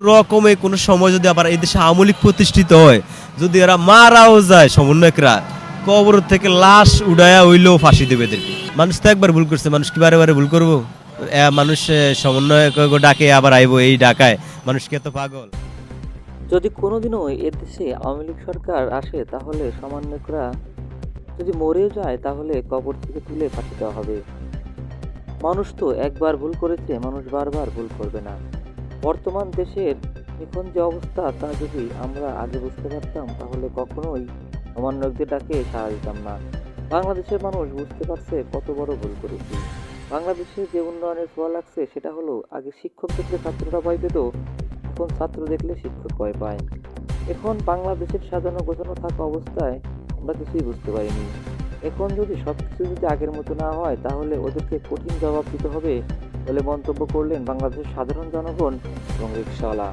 রকমে কোনো সময় যদি আবার এই দেশে আমলিক প্রতিষ্ঠিত হয় যদি এরা মারাও যায় সমন্বয়করা কবর থেকে লাশ উড়ায়া হইলেও ফাঁসি দেবে এদেরকে। মানুষ তো একবার ভুল করছে মানুষ কি বারে বারে ভুল করব? মানুষ এ, সমন্বয়ক ডাকে আবার আইবো এই ডাকায় মানুষ কি এত পাগল? যদি কোনোদিনও এদেশে আওয়ামী লীগ সরকার আসে তাহলে সমন্বয়করা যদি মরেও যায় তাহলে কবর থেকে তুলে ফাঁসি দেওয়া হবে। মানুষ তো একবার ভুল করেছে মানুষ বারবার ভুল করবে না। বর্তমান দেশের এখন যে অবস্থা, তা যদি আমরা আগে বুঝতে পারতাম, তাহলে কখনোই সমন্বয়কদের ডাকে সাড়া দিতাম না। বাংলাদেশের মানুষ বুঝতে পারছে কত বড় ভুল করেছি। বাংলাদেশে যে উন্নয়নের ছোঁয়া লাগছে সেটা হলো আগে শিক্ষক দেখলে ছাত্ররা ভয় পেত, এখন ছাত্র দেখলে শিক্ষক ভয় পায়। এখন বাংলাদেশের সাজানো গোছানো থাকা অবস্থায় আমরা কিছুই বুঝতে পারিনি। এখন যদি সব কিছু যদি আগের মতো না হয়, তাহলে ওদেরকে কঠিন জবাব দিতে হবে বলে মন্তব্য করলেন বাংলাদেশের সাধারণ জনগণ এবং রিক্সাওয়ালা